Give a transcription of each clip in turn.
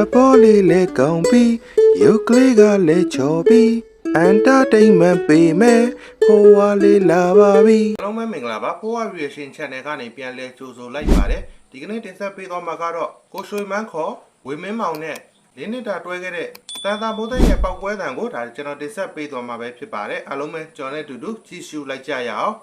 က်ပေါ်လေးလဲကောင်းပြီးရုပ်ကလေးကလည်းချော်ပြီးအန်တာတိန်မန်ပေးမယ်ဖိုးဝါလေးလာပါပြီအားလုံးပဲမင်္ဂလာပါဖိုးဝါ reaction channel ကနေပြန်လဲကြိုဆိုလိုက်ပါတယ်ဒီကနေ့တင်ဆက်ပေးသွားမှာကတော့ကိုရွှေမန်းခေါ်ဝေမင်းမောင်နဲ့လေးနှစ်တာတွဲခဲ့တဲ့တန်တာဘိုးတဲ့ရဲ့ပောက်ပွဲတံကိုဒါကျွန်တော်တင်ဆက်ပေးသွားမှာပဲဖြစ်ပါတယ်အားလုံးပဲကျွန်တော်နဲ့အတူတူကြည့်ရှုလိုက်ကြရအောင်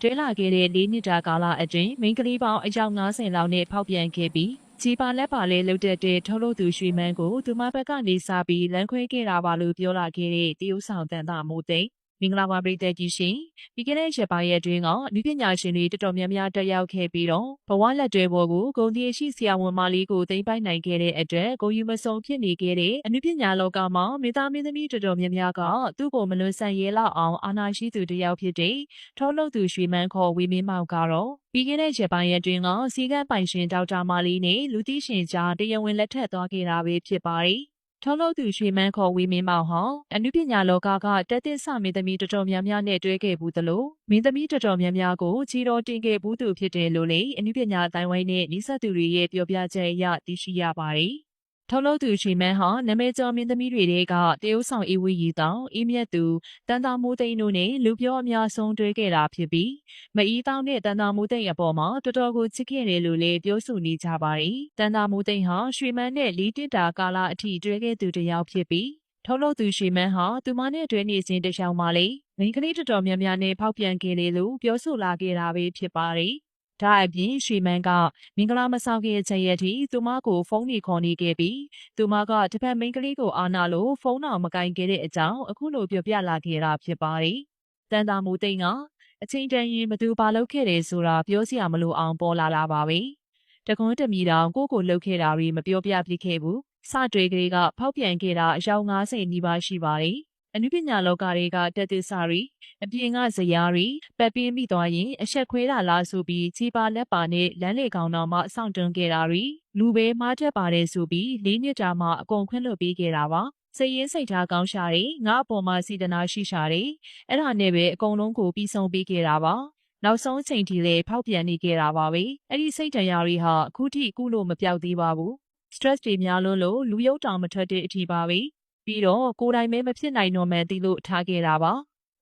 တွဲလာခဲ့တဲ့၄နှစ်တာကာလအတွင်းမိန်းကလေးပေါင်းအယောက်90လောက်နဲ့ဖောက်ပြန်ခဲ့ပြီး ကြီးပါလက်ပါလေးလှုပ်တဲ့တဲ့ထုတ်လို့သူရွှေမန်းကိုသူမဘက်ကနေစားပြီးလမ်းခွဲခဲ့တာပါလို့ပြောလာခဲ့တဲ့တရုတ်ဆောင်တန်တာမိုးသိန်း မင်္ဂလာပါပြည်သက်ကြီးရှင်ပြီးခဲ့တဲ့ရက်ပိုင်းရက်တွင်ကလူပညာရှင်တွေတော်တော်များများတက်ရောက်ခဲ့ပြီးတော့ဘဝလက်တွဲပေါ်ကိုဂုံတီရှိဆရာဝန်မလေးကိုသိမ့်ပိုက်နိုင်ခဲ့တဲ့အတွက်ကိုယူမစုံဖြစ်နေခဲ့တဲ့အနုပညာလောကမှာမိသားမင်းသမီးတော်တော်များများကသူ့ကိုမလွန်ဆန်ရဲလောက်အောင်အာနာရှိသူတစ်ယောက်ဖြစ်တဲ့ထုတ်လုပ်သူရွှေမန်းခေါ်ဝေမင်းမောင်ကတော့ပြီးခဲ့တဲ့ရက်ပိုင်းရက်တွင်ကစီကံပိုင်ရှင်ဒေါက်တာမာလီနဲ့လူသိရှင်ကြားတရားဝင်လက်ထပ်သွားခဲ့တာပဲဖြစ်ပါတယ်။ ထုတ်လုပ်သူရွှေမန်းခေါ်ဝေမင်းမောင်ဟာအနုပညာလောကကတက်သစ်ဆမင်းသမီးတော်တော်များများနဲ့တွဲခဲ့ဘူးသလိုမင်းသမီးတော်တော်များများကိုချီတော်တင်ခဲ့ဘူးသူဖြစ်တယ်လို့လည်းအနုပညာအတိုင်းဝိုင်းနဲ့နိစက်သူတွေရဲ့ပြောပြချက်အရသိရှိရပါတယ်။ ထုတ်လို့သူရွှေမန်းဟာနာမည်ကျော်မင်းသမီးတွေကတရုတ်ဆောင်အေးဝီရီတောင်အေးမြတ်သူတန်တာမိုးသိန်းတို့နဲ့လူပြောအများဆုံးတွဲခဲ့တာဖြစ်ပြီးမအီးတောင်းနဲ့တန်တာမိုးသိန်းအပေါ်မှာတော်တော်ကိုချစ်ခဲ့တယ်လို့လည်းပြောဆိုနေကြပါတယ်တန်တာမိုးသိန်းဟာရွှေမန်းနဲ့လီတစ်တာကာလာအထိတွဲခဲ့သူတစ်ယောက်ဖြစ်ပြီးထုတ်လို့သူရွှေမန်းဟာသူမနဲ့တွဲနေစဉ်တစ်ယောက်မှလေမိန်းကလေးတော်တော်များများနဲ့ဖောက်ပြန်ခဲ့တယ်လို့ပြောဆိုလာခဲ့တာပဲဖြစ်ပါတယ် ဒါအပြင်ရွှေမန်းကမင်္ဂလာမဆောင်ခင်အချိန်ရက်ထိသူမကိုဖုန်းနေခေါ်နေခဲ့ပြီးသူမကတစ်ဖက်မိန်းကလေးကိုအာနာလို့ဖုန်းတော်မကင်ခဲ့တဲ့အကြောင်းအခုလိုပြောပြလာခဲ့တာဖြစ်ပါတယ်။တန်တာမူသိန်းကအချင်းတန်ရင်ဘသူဘာလုပ်ခဲ့တယ်ဆိုတာပြောစရာမလိုအောင်ပေါ်လာလာပါပဲ။တကွန်းတမီတောင်ကိုကိုလှုပ်ခဲ့တာတွေမပြောပြပြခဲ့ဘူး။စတွေကလေးကဖောက်ပြန်ခဲ့တာအယောက်90နီးပါးရှိပါတယ်။ အနုပညာလောကတွေကတက်သစ်စာရီအပြင်ကဇရာရီပက်ပင်းမိသွားရင်အဆက်ခွဲတာလားဆိုပြီးခြေပါလက်ပါနဲ့လမ်းလေကောင်တော်မှစောင့်တွန်းခဲ့တာရီလူပဲမားတက်ပါတယ်ဆိုပြီးလေးနှစ်တာမှအကုန်ခွင့်လွှတ်ပေးခဲ့တာပါစိတ်ရင်းစိတ်ထားကောင်းရှာတယ်ငါအပေါ်မှာစေတနာရှိရှာတယ်အဲ့ဒါနဲ့ပဲအကုန်လုံးကိုပြီးဆုံးပေးခဲ့တာပါနောက်ဆုံးချိန်ထိလည်းဖောက်ပြန်နေခဲ့တာပါပဲအဲ့ဒီစိတ်တရားတွေဟာအခုထိကုလို့မပြောက်သေးပါဘူး stress တွေများလို့လို့လူရုပ်တောင်မထွက်တဲ့အထိပါပဲ ပြီးတော့ကိုယ်တိုင်ပဲမဖြစ်နိုင်တော့မှန်းသိလို့ထားခဲ့တာပါ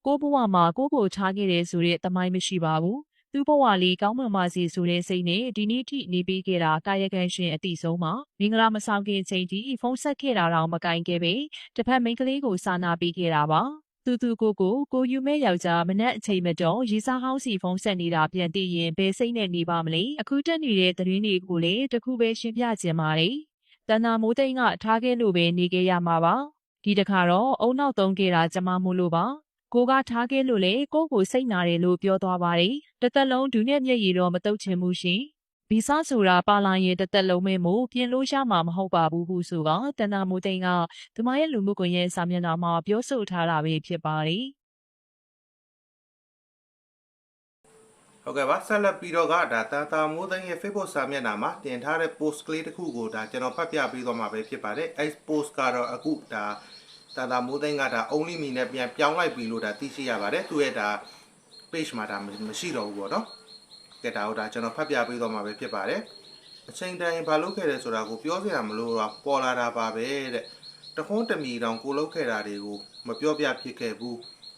ကိုဘဝမှာကိုကိုထားခဲ့တယ်ဆိုတဲ့တမိုင်းမရှိပါဘူးသူ့ဘဝလေးကောင်းမွန်ပါစေဆိုတဲ့စိတ်နဲ့ဒီနေ့ထိနေပေးခဲ့တာကာယကံရှင်အတိဆုံးပါမင်္ဂလာမဆောင်ခင်ချိန်ထိဖုန်းဆက်ခဲ့တာတော့မကင်ခဲ့ပဲတစ်ဖက်မိန်းကလေးကိုစာနာပေးခဲ့တာပါသူသူကိုကိုကိုယူမဲယောက်ျားမနက်အချိန်မတော်ရီစာဟောင်းစီဖုန်းဆက်နေတာပြန်သိရင်ဘယ်စိတ်နဲ့နေပါမလဲအခုတက်နေတဲ့သတင်းတွေကိုလည်းတခုပဲရှင်းပြခြင်းပါတယ်တဏ္ဍာမိုးသိန်းကထားခဲ့လို့ပဲနေခဲ့ရမှာပါ ဒီတခါတော့အုံနောက်သုံးခဲ့တာကျမမို့လို့ပါကိုကထားခဲ့လို့လေကိုကိုစိတ်နာတယ်လို့ပြောသွားပါတယ်။တစ်သက်လုံးဒူးနဲ့မျက်ရည်တော့မတုတ်ချင်ဘူးရှင်။ဗီဇဆိုတာပါလာရင်တစ်သက်လုံးမဲမို့ပြင်လို့ရမှာမဟုတ်ပါဘူးဟုဆိုကတန်တာမိုးသိန်းကသူမရဲ့လူမှုကွန်ရက်စာမျက်နှာမှာပြောဆိုထားတာပဲဖြစ်ပါတယ်။ဟုတ်ကဲ့ပါဆက်လက်ပြီးတော့ကဒါတာတာမိုးသိန်းရဲ့ Facebook စာမျက်နှာမှာတင်ထားတဲ့ post ကလေးတစ်ခုကိုဒါကျွန်တော်ဖတ်ပြပေးသွားမှာပဲဖြစ်ပါတယ်အဲ post ကတော့အခုဒါ တာတာမိုးသိန်းကဒါ only me နဲ့ပြန်ပြောင်းလိုက်ပြီလို့ဒါသိရှိရပါတယ်သူရဲ့ဒါ page မှာဒါမရှိတော့ဘူးပေါ့နော်ကဲဒါဟုတ်ဒါကျွန်တော်ဖတ်ပြပေးသွားမှာပဲဖြစ်ပါတယ်အချိန်တိုင်းဘာလုပ်ခဲ့တယ်ဆိုတာကိုပြောစရာမလိုတော့ပေါ်လာတာပါပဲတဲ့တခွန်းတမီတောင်ကိုလုပ်ခဲ့တာတွေကိုမပြောပြဖြစ်ခဲ့ဘူး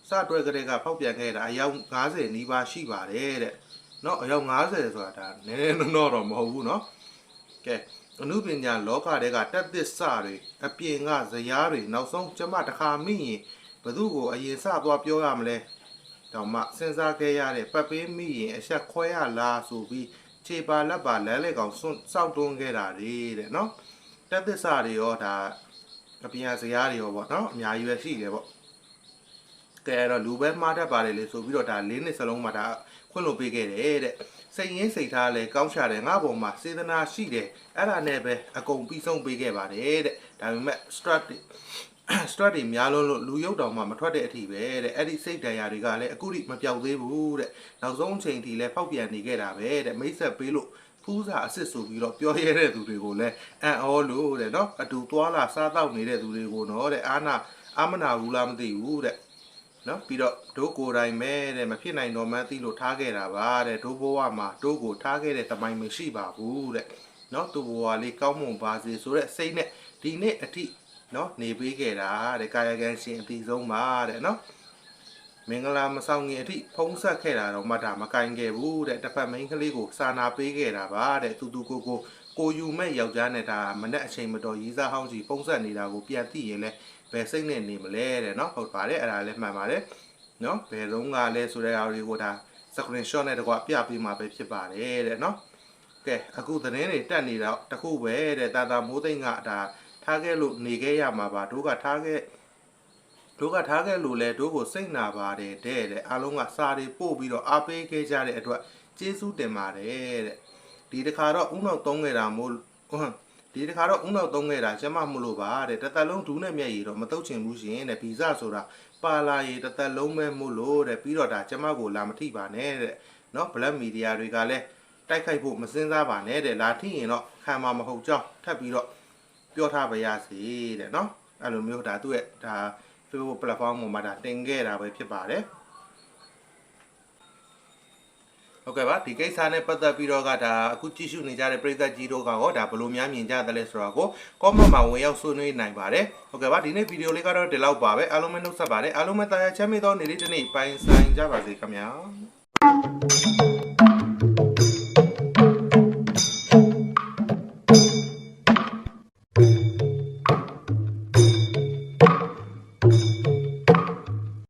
စတွဲကလေးကဖောက်ပြန်ခဲ့တာအယောက်90နီးပါးရှိပါတယ်တဲ့เนาะအယောက်90ဆိုတာဒါနည်းနည်းတော့တော့မဟုတ်ဘူးเนาะကဲ အမှုပညာလောကတဲကတက်သစ်စတွေအပြင်ကဇရားတွေနောက်ဆုံးကျမတခါမိရင်ဘသူ့ကိုအရင်စသွားပြောရမလဲတောင်မှစဉ်းစားခဲ့ရတဲ့ပတ်ပေးမိရင်အဆက်ခွဲရလားဆိုပြီးခြေပါလက်ပါလမ်းလေကောင်စွန့်စောက်တွန်းခဲ့တာတွေတဲ့နော်တက်သစ်စတွေရောဒါအပြင်ဇရားတွေရောပေါ့နော်အများကြီးပဲရှိတယ်ပေါ့ကဲအဲ့တော့လူပဲမှားတတ်ပါတယ်လေဆိုပြီးတော့ဒါ၄နှစ်စလုံးမှာဒါခွင့်လို့ပေးခဲ့တယ်တဲ့ စိတ်ရင်းစိတ်ထားလဲကောင်းရှာတယ်ငါ့ဘောမှာစေတနာရှိတယ်အဲ့ဒါနဲ့ပဲအကုန်ပြီးဆုံးပေးခဲ့ပါတယ်တဲ့ဒါပေမဲ့ strat strat တွေများလုံးလို့လူရုပ်တောင်မှမထွက်တဲ့အထိပဲတဲ့အဲ့ဒီစိတ်တရားတွေကလည်းအခုထိမပြောက်သေးဘူးတဲ့နောက်ဆုံးချိန်ထိလဲဖောက်ပြန်နေခဲ့တာပဲတဲ့မိတ်ဆက်ပေးလို့ဖူးစာအစ်စ်ဆိုပြီးတော့ပြောရတဲ့သူတွေကိုလည်းအံ့ဩလို့တဲ့နော်အတူသွားလာစားတော့နေတဲ့သူတွေကိုနော်တဲ့အာနာအာမနာဘူးလားမသိဘူးတဲ့ နော်ပြီးတော့ဒိုးကိုယ်တိုင်ပဲတဲ့မဖြစ်နိုင်တော့မှန်းသိလို့ထားခဲ့တာပါတဲ့ဒိုးဘဝမှာဒိုးကိုထားခဲ့တဲ့တမိုင်းမရှိပါဘူးတဲ့နော်သူ့ဘဝလေးကောင်းမွန်ပါစေဆိုတဲ့စိတ်နဲ့ဒီနေ့အထိနော်နေပေးခဲ့တာတဲ့ကာယကံရှင်အတီဆုံးပါတဲ့နော်မင်္ဂလာမဆောင်ခင်အထိဖုံးဆက်ခဲ့တာတော့မှဒါမကင်ခဲ့ဘူးတဲ့တစ်ဖက်မိန်းကလေးကိုစာနာပေးခဲ့တာပါတဲ့တူတူကိုကိုကိုယူမဲ့ယောက်ျားနဲ့ဒါမနဲ့အချိန်မတော်ရီးစားဟောင်းစီဖုံးဆက်နေတာကိုပြန်သိရင်လဲ ဘယ်စိတ်နဲ့နေမလဲတဲ့နော်ဟုတ်ပါတယ်အဲ့ဒါလည်းမှန်ပါတယ်နော်ဘယ်တော့ကလဲဆိုတဲ့အားတွေကိုဒါ screenshot နဲ့တကွပြပေးမှာပဲဖြစ်ပါတယ်တဲ့နော်ကဲအခုသတင်းတွေတက်နေတော့တခုပဲတဲ့တာတာမိုးသိမ့်ကဒါထားခဲ့လို့နေခဲ့ရမှာပါတို့ကထားခဲ့တို့ကထားခဲ့လို့လဲတို့ကိုစိတ်နာပါတယ်တဲ့တဲ့အားလုံးကစာတွေပို့ပြီးတော့အားပေးခဲ့ကြတဲ့အတွက်ကျေးဇူးတင်ပါတယ်တဲ့ဒီတစ်ခါတော့ဥနောက်သုံးခဲ့တာမို့ဟွန်း ဒီတစ်ခါတော့ဥနောက်သုံးခဲ့တာကျမမလို့ပါတဲ့တစ်သက်လုံးဒူးနဲ့မျက်ရည်တော့မတုတ်ချင်ဘူးရှင်တဲ့ဗီဇဆိုတာပါလာရည်တစ်သက်လုံးပဲမို့လို့တဲ့ပြီးတော့ဒါကျမကိုလာမထိပါနဲ့တဲ့နော် black media တွေကလည်းတိုက်ခိုက်ဖို့မစင်စားပါနဲ့တဲ့လာထိရင်တော့ခံမှာမဟုတ်ကြောင်းထပ်ပြီးတော့ပြောထားပါရစေတဲ့နော်အဲ့လိုမျိုးဒါသူ့ရဲ့ဒါ Facebook platform ပေါ်မှာဒါတင်ခဲ့တာပဲဖြစ်ပါတယ် ဟုတ်ကဲ့ပါဒီကိစ္စနဲ့ပတ်သက်ပြီးတော့ကဒါအခုကြည့်ရှုနေကြတဲ့ပရိသတ်ကြီးတို့ကရောဒါဘယ်လိုများမြင်ကြသလဲဆိုတော့ကို comment မှာဝင်ရောက်ဆွေးနွေးနိုင်ပါတယ်ဟုတ်ကဲ့ပါဒီနေ့ဗီဒီယိုလေးကတော့ဒီလောက်ပါပဲအားလုံးပဲနှုတ်ဆက်ပါတယ်အားလုံးပဲတာယာချမ်းမြေ့သောနေ့လေးတစ်နေ့ပိုင်ဆိုင်ကြပါစေခင်ဗျာ